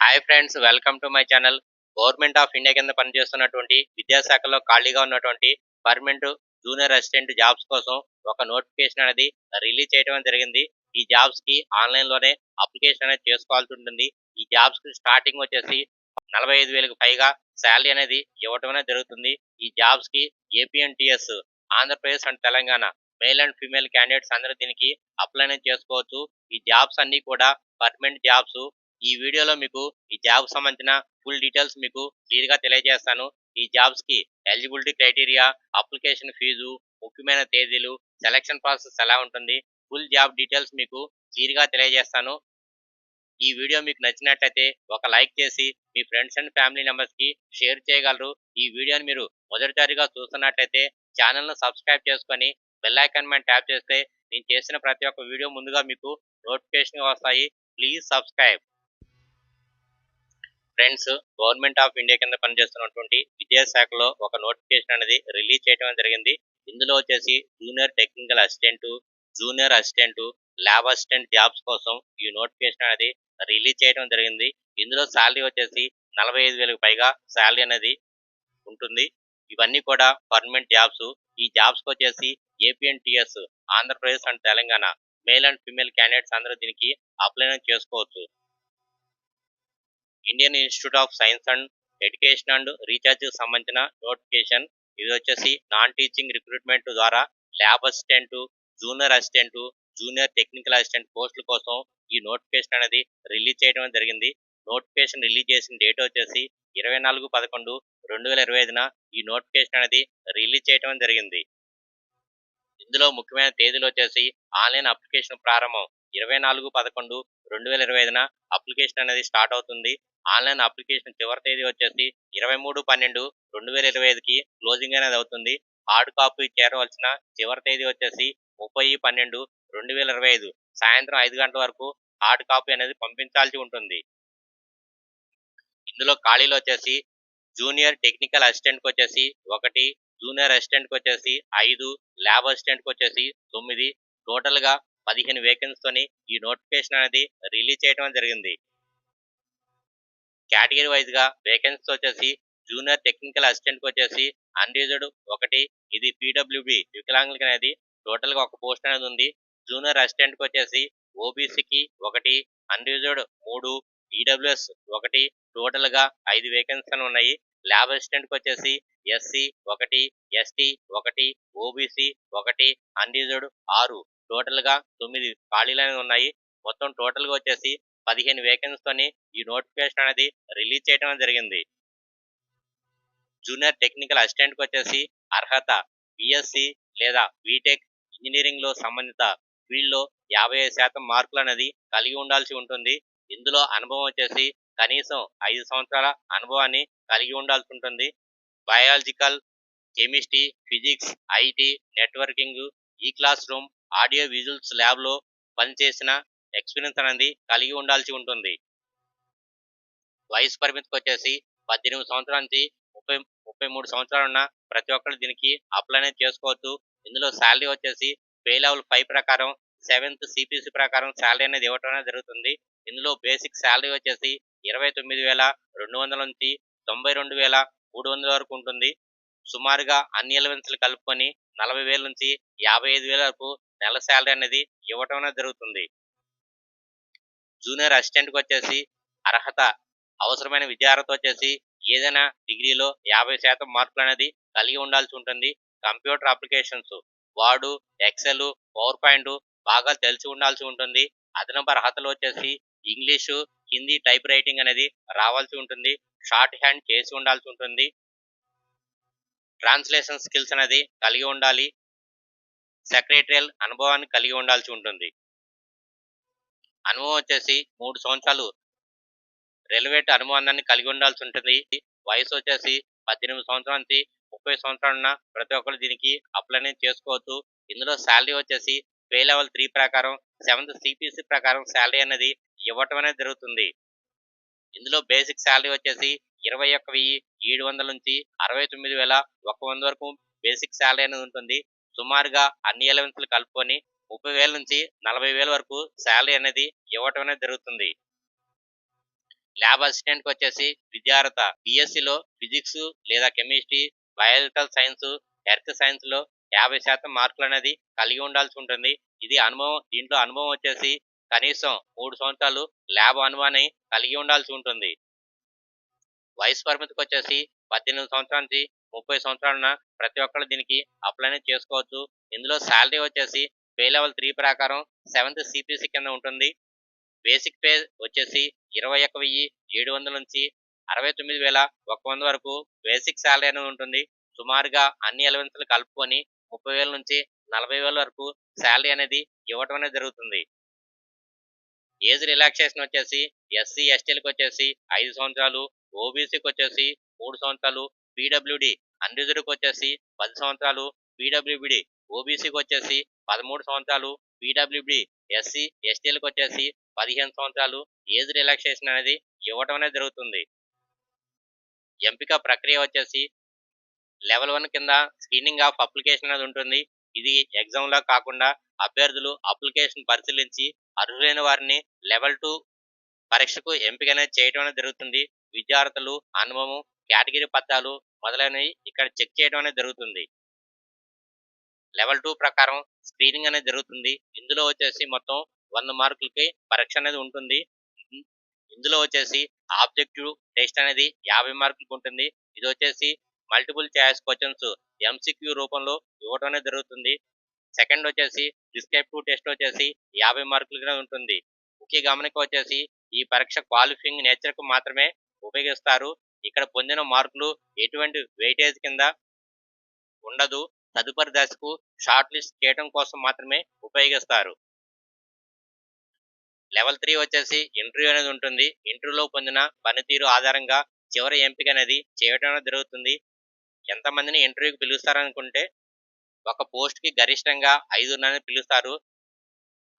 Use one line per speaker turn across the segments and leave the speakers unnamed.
Hi friends welcome to my channel government of India కింద పనిచేస్తున్నటువంటి విద్యాశాఖలో ఖాళీగా ఉన్నటువంటి పర్మనెంట్ జూనియర్ అసిస్టెంట్ జాబ్స్ కోసం ఒక నోటిఫికేషన్ అనేది రిలీజ్ చేయడం జరిగింది. ఈ జాబ్స్కి ఆన్లైన్లోనే అప్లికేషన్ అనేది చేసుకోవాల్సి ఉంటుంది. ఈ జాబ్స్కి స్టార్టింగ్ వచ్చేసి నలభై ఐదు వేలకు పైగా శాలరీ అనేది ఇవ్వటం జరుగుతుంది. ఈ జాబ్స్కి APNTS Andhra Pradesh and Telangana male and female candidates అందరూ దీనికి అప్లై అనేది చేసుకోవచ్చు. ఈ జాబ్స్ అన్ని కూడా పర్మనెంట్ జాబ్స్ ఈ వీడియోలో మీకు ఈ జాబ్ సంబంధించిన ఫుల్ డీటెయిల్స్ మీకు క్లియర్గా తెలియజేస్తాను. ఈ జాబ్స్కి ఎలిజిబిలిటీ క్రైటీరియా అప్లికేషన్ ఫీజు ముఖ్యమైన తేదీలు సెలక్షన్ ప్రాసెస్ ఎలా ఉంటుంది ఫుల్ జాబ్ డీటెయిల్స్ మీకు క్లియర్గా తెలియజేస్తాను. ఈ వీడియో మీకు నచ్చినట్లయితే ఒక లైక్ చేసి మీ ఫ్రెండ్స్ అండ్ ఫ్యామిలీ మెంబర్స్కి షేర్ చేయగలరు. ఈ వీడియోని మీరు మొదటిసారిగా చూస్తున్నట్లయితే ఛానల్ను సబ్స్క్రైబ్ చేసుకొని బెల్ ఐకాన్ మీద ట్యాప్ చేస్తే నేను చేసిన ప్రతి ఒక్క వీడియో ముందుగా మీకు నోటిఫికేషన్ వస్తాయి. Please subscribe friends government of India కింద పనిచేస్తున్నటువంటి విద్యాశాఖలో ఒక నోటిఫికేషన్ అనేది రిలీజ్ చేయడం జరిగింది. ఇందులో వచ్చేసి junior technical assistant junior assistant lab assistant jobs కోసం ఈ నోటిఫికేషన్ అనేది రిలీజ్ చేయడం జరిగింది. ఇందులో శాలరీ వచ్చేసి నలభై ఐదు వేలకు పైగా శాలరీ అనేది ఉంటుంది. ఇవన్నీ కూడా పర్మనెంట్ జాబ్స్. ఈ జాబ్స్కి వచ్చేసి APNTS Andhra Pradesh and Telangana male and female candidates అందరూ దీనికి అప్లై చేసుకోవచ్చు. Indian institute of science and education and research సంబంధించిన నోటిఫికేషన్ ఇది వచ్చేసి నాన్ టీచింగ్ రిక్రూట్మెంట్ ద్వారా lab assistant junior assistant junior technical assistant పోస్టుల కోసం ఈ నోటిఫికేషన్ అనేది రిలీజ్ చేయడం జరిగింది. నోటిఫికేషన్ రిలీజ్ చేసిన డేట్ వచ్చేసి ఇరవై నాలుగు పదకొండు రెండు వేల ఇరవై ఐదున ఈ నోటిఫికేషన్ అనేది రిలీజ్ చేయడం జరిగింది. ఇందులో ముఖ్యమైన తేదీలు వచ్చేసి ఆన్లైన్ అప్లికేషన్ ప్రారంభం. ఇరవై నాలుగు పదకొండు రెండు వేల ఇరవై ఐదున అప్లికేషన్ అనేది స్టార్ట్ అవుతుంది. ఆన్లైన్ అప్లికేషన్ చివరి తేదీ వచ్చేసి ఇరవై మూడు పన్నెండు రెండు వేల ఇరవై ఐదుకి క్లోజింగ్ అనేది అవుతుంది. హార్డ్ కాపీ చేరవలసిన చివరి తేదీ వచ్చేసి ముప్పై పన్నెండు రెండు వేల ఇరవై ఐదు సాయంత్రం ఐదు గంటల వరకు హార్డ్ కాపీ అనేది పంపించాల్సి ఉంటుంది. ఇందులో ఖాళీలు వచ్చేసి జూనియర్ టెక్నికల్ అసిస్టెంట్కి వచ్చేసి ఒకటి జూనియర్ అసిస్టెంట్కి వచ్చేసి ఐదు ల్యాబ్ అసిస్టెంట్కి వచ్చేసి తొమ్మిది. టోటల్గా పదిహేను వేకెన్సీతోని ఈ నోటిఫికేషన్ అనేది రిలీజ్ చేయడం జరిగింది. కేటగిరీ వైజ్గా వేకెన్సీ వచ్చేసి జూనియర్ టెక్నికల్ అసిస్టెంట్కి వచ్చేసి అన్యూజ్డ్ ఒకటి ఇది పీడబ్ల్యూబి వికలాంగులకి అనేది టోటల్గా ఒక పోస్ట్ అనేది ఉంది. జూనియర్ అసిస్టెంట్కి వచ్చేసి ఓబీసీకి ఒకటి అన్యూజ్డ్ మూడు ఈడబ్ల్యూఎస్ ఒకటి టోటల్గా ఐదు వేకెన్సీలు ఉన్నాయి. ల్యాబ్ అసిస్టెంట్కి వచ్చేసి ఎస్సీ ఒకటి ఎస్టీ ఒకటి ఓబీసీ ఒకటి అన్యూజ్డ్ ఆరు. టోటల్గా తొమ్మిది ఖాళీలు అనేవి ఉన్నాయి. మొత్తం టోటల్గా వచ్చేసి పదిహేను వేకెన్సీ తోని ఈ నోటిఫికేషన్ అనేది రిలీజ్ చేయడం జరిగింది. జూనియర్ టెక్నికల్ అసిస్టెంట్కి వచ్చేసి అర్హత బిఎస్సి లేదా బీటెక్ ఇంజనీరింగ్లో సంబంధిత ఫీల్డ్లో యాభై ఐదు శాతం మార్కులు అనేది కలిగి ఉండాల్సి ఉంటుంది. ఇందులో అనుభవం వచ్చేసి కనీసం ఐదు సంవత్సరాల అనుభవాన్ని కలిగి ఉండాల్సి ఉంటుంది. Biological chemistry physics IT networking ఈ క్లాస్ రూమ్ ఆడియో విజువల్స్ ల్యాబ్లో పనిచేసిన ఎక్స్పీరియన్స్ అనేది కలిగి ఉండాల్సి ఉంటుంది. వయసు పరిమితికి వచ్చేసి పద్దెనిమిది సంవత్సరాల నుంచి ముప్పై ముప్పై మూడు సంవత్సరాలు ఉన్న ప్రతి ఒక్కరు దీనికి అప్లై అనేది చేసుకోవచ్చు. ఇందులో శాలరీ వచ్చేసి పే లెవెల్ ఫైవ్ ప్రకారం సెవెంత్ సిపిసి ప్రకారం శాలరీ అనేది ఇవ్వటం అనేది జరుగుతుంది. ఇందులో బేసిక్ శాలరీ వచ్చేసి ఇరవై తొమ్మిది వేల రెండు వందల నుంచి తొంభై రెండు వేల మూడు వందల వరకు ఉంటుంది. సుమారుగా అన్ని ఎలవెన్స్లు కలుపుకొని నలభై వేల నుంచి యాభై ఐదు వేల వరకు నెల శాలరీ అనేది ఇవ్వటం అనేది జరుగుతుంది. జూనియర్ అసిస్టెంట్కి వచ్చేసి అర్హత అవసరమైన విద్యార్హత వచ్చేసి ఏదైనా డిగ్రీలో యాభై శాతం మార్కులు అనేది కలిగి ఉండాల్సి ఉంటుంది. Computer applications Word Excel PowerPoint బాగా తెలిసి ఉండాల్సి ఉంటుంది. అదనపు అర్హతలు వచ్చేసి ఇంగ్లీషు హిందీ టైప్ రైటింగ్ అనేది రావాల్సి ఉంటుంది. షార్ట్ హ్యాండ్ చేసి ఉండాల్సి ఉంటుంది. ట్రాన్స్లేషన్ స్కిల్స్ అనేది కలిగి ఉండాలి. సెక్రటరియల్ అనుభవాన్ని కలిగి ఉండాల్సి ఉంటుంది. అనుభవం వచ్చేసి మూడు సంవత్సరాలు రెలివేట్ అనుబంధాన్ని కలిగి ఉండాల్సి ఉంటుంది. వయసు వచ్చేసి పద్దెనిమిది సంవత్సరాల నుంచి ముప్పై సంవత్సరాలు ఉన్న ప్రతి ఒక్కరు దీనికి అప్లై చేసుకోవచ్చు. ఇందులో శాలరీ వచ్చేసి పే లెవెల్ త్రీ ప్రకారం సెవెంత్ సిపిసి ప్రకారం శాలరీ అనేది ఇవ్వటం అనేది జరుగుతుంది. ఇందులో బేసిక్ శాలరీ వచ్చేసి ఇరవై ఒక్క వెయ్యి ఏడు వందల నుంచి అరవై తొమ్మిది వేల ఒక వంద వరకు బేసిక్ శాలరీ అనేది ఉంటుంది. సుమారుగా అన్ని ఎలవెన్స్లు కలుపుకొని ముప్పై వేల నుంచి నలభై వేల వరకు శాలరీ అనేది ఇవ్వటం అనేది జరుగుతుంది. ల్యాబ్ అసిస్టెంట్కి వచ్చేసి విద్యార్హత బిఎస్సిలో ఫిజిక్స్ లేదా కెమిస్ట్రీ బయాలజికల్ సైన్స్ ఎర్త్ సైన్స్లో యాభై శాతం మార్కులు అనేది కలిగి ఉండాల్సి ఉంటుంది. ఇది అనుభవం దీంట్లో అనుభవం వచ్చేసి కనీసం మూడు సంవత్సరాలు ల్యాబ్ అనుభవాన్ని కలిగి ఉండాల్సి ఉంటుంది. వయసు పరిమితికి వచ్చేసి పద్దెనిమిది సంవత్సరాల నుంచి ముప్పై సంవత్సరాలున్న ప్రతి ఒక్కరు దీనికి అప్లై అనేది చేసుకోవచ్చు. ఇందులో శాలరీ వచ్చేసి పే లెవెల్ త్రీ ప్రకారం సెవెంత్ సిపిసి కింద ఉంటుంది. బేసిక్ పే వచ్చేసి ఇరవై ఒక్క వెయ్యి ఏడు వందల నుంచి అరవై తొమ్మిది వేల ఒక వంద వరకు బేసిక్ శాలరీ అనేది ఉంటుంది. సుమారుగా అన్ని అలవెన్స్లు కలుపుకొని ముప్పై వేల నుంచి నలభై వేల వరకు శాలరీ అనేది ఇవ్వటం అనేది జరుగుతుంది. ఏజ్ రిలాక్సేషన్ వచ్చేసి ఎస్సీ ఎస్టీలకు వచ్చేసి ఐదు సంవత్సరాలు ఓబీసీకి వచ్చేసి మూడు సంవత్సరాలు పీడబ్ల్యూడి అన్రిజర్వ్కి వచ్చేసి పది సంవత్సరాలు పీడబ్ల్యూబిడి ఓబీసీకి వచ్చేసి పదమూడు సంవత్సరాలు పీడబ్ల్యూబిడి ఎస్సీ ఎస్టీలకు వచ్చేసి పదిహేను సంవత్సరాలు ఏజ్ రిలాక్సేషన్ అనేది ఇవ్వటం అనేది జరుగుతుంది. ఎంపిక ప్రక్రియ వచ్చేసి లెవెల్ వన్ కింద స్క్రీనింగ్ ఆఫ్ అప్లికేషన్ అనేది ఉంటుంది. ఇది ఎగ్జామ్లా కాకుండా అభ్యర్థులు అప్లికేషన్ పరిశీలించి అర్హులైన వారిని లెవెల్ టూ పరీక్షకు ఎంపిక అనేది చేయడం అనేది జరుగుతుంది. విద్యార్థులు అనుభవం కేటగిరీ పత్రాలు మొదలైనవి ఇక్కడ చెక్ చేయడం అనేది జరుగుతుంది. లెవెల్ టూ ప్రకారం స్క్రీనింగ్ అనేది జరుగుతుంది. ఇందులో వచ్చేసి మొత్తం వంద మార్కులకి పరీక్ష అనేది ఉంటుంది. ఇందులో వచ్చేసి ఆబ్జెక్టివ్ టెస్ట్ అనేది యాభై మార్కులకు ఉంటుంది. ఇది వచ్చేసి మల్టిపుల్ చాయిస్ క్వశ్చన్స్ ఎంసీక్యూ రూపంలో ఇవ్వడం అనేది జరుగుతుంది. సెకండ్ వచ్చేసి డిస్క్రిప్టివ్ టెస్ట్ వచ్చేసి యాభై మార్కులుగా ఉంటుంది. ముఖ్య గమనిక వచ్చేసి ఈ పరీక్ష క్వాలిఫింగ్ నేచర్కు మాత్రమే ఉపయోగిస్తారు. ఇక్కడ పొందిన మార్కులు ఎటువంటి వెయిటేజ్ కింద ఉండదు. తదుపరి దశకు షార్ట్ లిస్ట్ చేయడం కోసం మాత్రమే ఉపయోగిస్తారు. లెవెల్ త్రీ వచ్చేసి ఇంటర్వ్యూ అనేది ఉంటుంది. ఇంటర్వ్యూలో పొందిన పనితీరు ఆధారంగా చివరి ఎంపిక అనేది చేయడం అనేది జరుగుతుంది. ఎంతమందిని ఇంటర్వ్యూకి పిలుస్తారనుకుంటే ఒక పోస్ట్కి గరిష్టంగా ఐదుగురు అనేది పిలుస్తారు.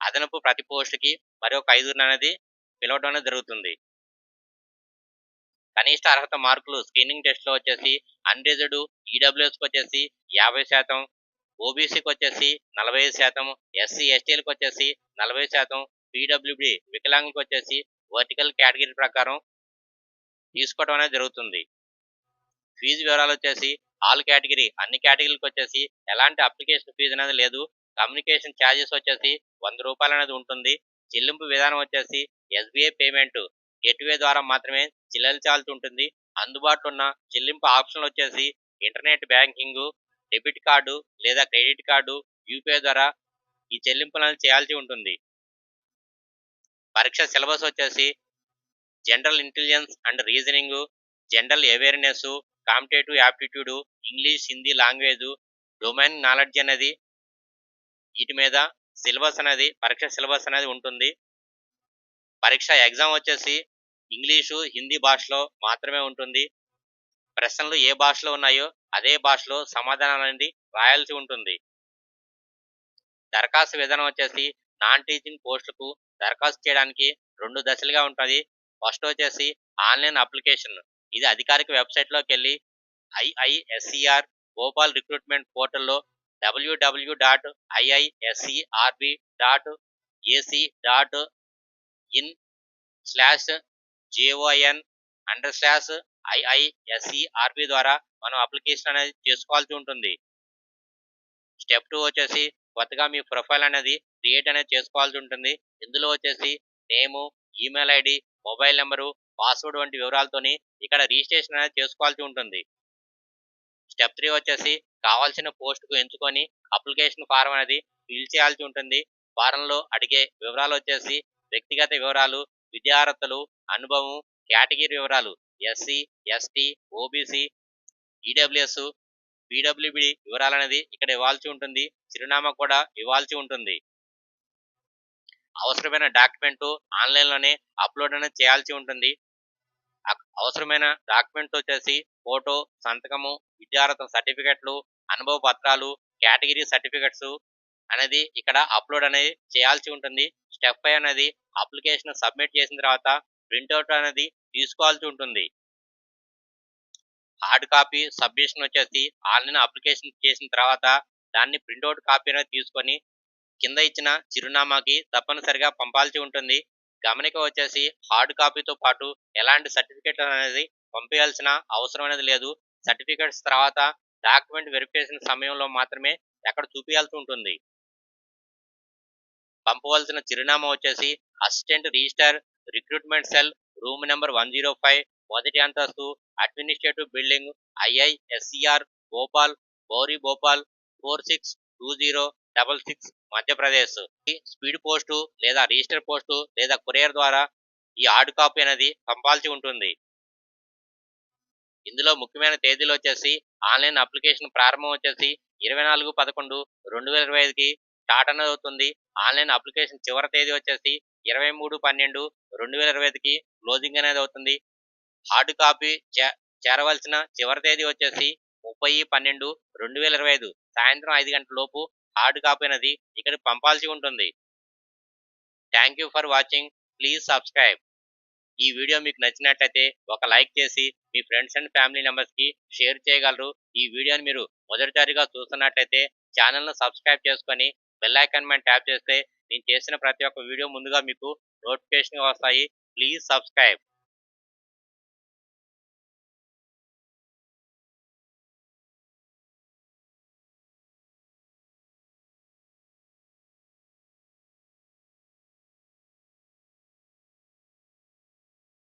అదనపు ప్రతి పోస్ట్కి మరొక ఐదుగురు అనేది పిలవడం అనేది జరుగుతుంది. కనిష్ట అర్హత మార్కులు స్క్రీనింగ్ టెస్ట్లో వచ్చేసి అన్రిజర్వ్డ్ ఈడబ్ల్యూఎస్కి వచ్చేసి యాభై శాతం ఓబీసీకి వచ్చేసి నలభై ఐదు శాతం ఎస్సీ ఎస్టీలకు వచ్చేసి నలభై శాతం పీడబ్ల్యూడి వికలాంగులకు వచ్చేసి వర్టికల్ కేటగిరీ ప్రకారం తీసుకోవడం అనేది జరుగుతుంది. ఫీజు వివరాలు వచ్చేసి ఆల్ కేటగిరీ అన్ని కేటగిరీలకు వచ్చేసి ఎలాంటి అప్లికేషన్ ఫీజు అనేది లేదు. కమ్యూనికేషన్ ఛార్జెస్ వచ్చేసి వంద రూపాయలు అనేది ఉంటుంది. చెల్లింపు విధానం వచ్చేసి ఎస్బీఐ పేమెంట్ గేట్వే ద్వారా మాత్రమే చెల్లించాల్సి ఉంటుంది. అందుబాటులో ఉన్న చెల్లింపు ఆప్షన్లు వచ్చేసి ఇంటర్నెట్ బ్యాంకింగ్ డెబిట్ కార్డు లేదా క్రెడిట్ కార్డు యూపీఐ ద్వారా ఈ చెల్లింపులను చేయాల్సి ఉంటుంది. పరీక్ష సిలబస్ వచ్చేసి general intelligence and reasoning general awareness competitive aptitude English Hindi language domain knowledge అనేది వీటి మీద సిలబస్ అనేది పరీక్ష సిలబస్ అనేది ఉంటుంది. పరీక్ష ఎగ్జామ్ వచ్చేసి ఇంగ్లీషు హిందీ భాషలో మాత్రమే ఉంటుంది. ప్రశ్నలు ఏ భాషలో ఉన్నాయో అదే భాషలో సమాధానం అనేది రాయాల్సి ఉంటుంది. దరఖాస్తు విధానం వచ్చేసి నాన్ టీచింగ్ పోస్టులకు దరఖాస్తు చేయడానికి రెండు దశలుగా ఉంటుంది. ఫస్ట్ వచ్చేసి ఆన్లైన్ అప్లికేషన్. ఇది అధికారిక వెబ్సైట్లోకి వెళ్ళి ఐఐఎస్సిఆర్ భోపాల్ రిక్రూట్మెంట్ పోర్టల్లో WWW dot IISERB dot AC dot in slash JON under slash IISERB ద్వారా మనం అప్లికేషన్ అనేది చేసుకోవాల్సి ఉంటుంది. స్టెప్ టూ వచ్చేసి కొత్తగా మీ ప్రొఫైల్ అనేది క్రియేట్ అనేది చేసుకోవాల్సి ఉంటుంది. ఇందులో వచ్చేసి నేము email ID mobile number password వంటి వివరాలతోని ఇక్కడ రిజిస్ట్రేషన్ అనేది చేసుకోవాల్సి ఉంటుంది. స్టెప్ త్రీ వచ్చేసి కావాల్సిన పోస్ట్కు ఎంచుకొని అప్లికేషన్ ఫారం అనేది ఫిల్ చేయాల్సి ఉంటుంది. ఫారంలో అడిగే వివరాలు వచ్చేసి వ్యక్తిగత వివరాలు విద్యార్హతలు అనుభవం కేటగిరీ వివరాలు SC ST OBC EWS PWB వివరాలు అనేది ఇక్కడ ఇవ్వాల్సి ఉంటుంది. చిరునామా కూడా ఇవ్వాల్సి ఉంటుంది. అవసరమైన డాక్యుమెంట్ ఆన్లైన్లోనే అప్లోడ్ అనేది చేయాల్సి ఉంటుంది. అవసరమైన డాక్యుమెంట్ వచ్చేసి ఫోటో సంతకము విద్యార్థి సర్టిఫికెట్లు అనుభవ పత్రాలు కేటగిరీ సర్టిఫికెట్స్ అనేది ఇక్కడ అప్లోడ్ అనేది చేయాల్సి ఉంటుంది. స్టెప్ ఫైవ్ అనేది అప్లికేషన్ సబ్మిట్ చేసిన తర్వాత ప్రింట్అవుట్ అనేది తీసుకోవాల్సి ఉంటుంది. హార్డ్ కాపీ సబ్మిషన్ వచ్చేసి ఆన్లైన్ అప్లికేషన్ చేసిన తర్వాత దాన్ని ప్రింట్అవుట్ కాపీ అనేది తీసుకొని కింద ఇచ్చిన చిరునామాకి తప్పనిసరిగా పంపాల్సి ఉంటుంది. గమనిక వచ్చేసి హార్డ్ కాపీతో పాటు ఎలాంటి సర్టిఫికేట్ అనేది పంపించాల్సిన అవసరం అనేది లేదు. సర్టిఫికేట్స్ తర్వాత డాక్యుమెంట్ వెరిఫికేషన్ సమయంలో మాత్రమే ఎక్కడ చూపించాల్సి ఉంటుంది. పంపవలసిన చిరునామా వచ్చేసి assistant register recruitment cell room number one zero five మొదటి అంతస్తు administrative building IISCR Bhopal Gauri Bhopal four six two zero double six Madhya Pradesh. ఈ స్పీడ్ పోస్టు లేదా రిజిస్టర్ పోస్టు లేదా కొరియర్ ద్వారా ఈ హార్డ్ కాపీ అనేది పంపాల్సి ఉంటుంది. ఇందులో ముఖ్యమైన తేదీలు వచ్చేసి ఆన్లైన్ అప్లికేషన్ ప్రారంభం వచ్చేసి ఇరవై నాలుగు పదకొండు రెండు వేల ఇరవై ఐదుకి స్టార్ట్ అనేది అవుతుంది. ఆన్లైన్ అప్లికేషన్ చివరి తేదీ వచ్చేసి ఇరవై మూడు పన్నెండు రెండు వేల ఇరవై ఐదుకి క్లోజింగ్ అనేది అవుతుంది. హార్డ్ కాపీ చే చేరవలసిన చివరి తేదీ వచ్చేసి ముప్పై పన్నెండు రెండు వేల ఇరవై ఐదు సాయంత్రం ఐదు గంటల లోపు హార్డ్ కాపీ అనేది ఇక్కడ పంపాల్సి ఉంటుంది. Thank you for watching please subscribe ఈ వీడియో మీకు నచ్చినట్లయితే ఒక లైక్ చేసి మీ ఫ్రెండ్స్ అండ్ ఫ్యామిలీ మెంబర్స్కి షేర్ చేయగలరు. ఈ వీడియోని మీరు మొదటిసారిగా చూస్తున్నట్లయితే ఛానల్ను సబ్స్క్రైబ్ చేసుకొని బెల్ ఐకాన్ మీద ట్యాప్ చేస్తే నేను చేసిన ప్రతి ఒక్క వీడియో ముందుగా మీకు నోటిఫికేషన్ వస్తాయి. Please subscribe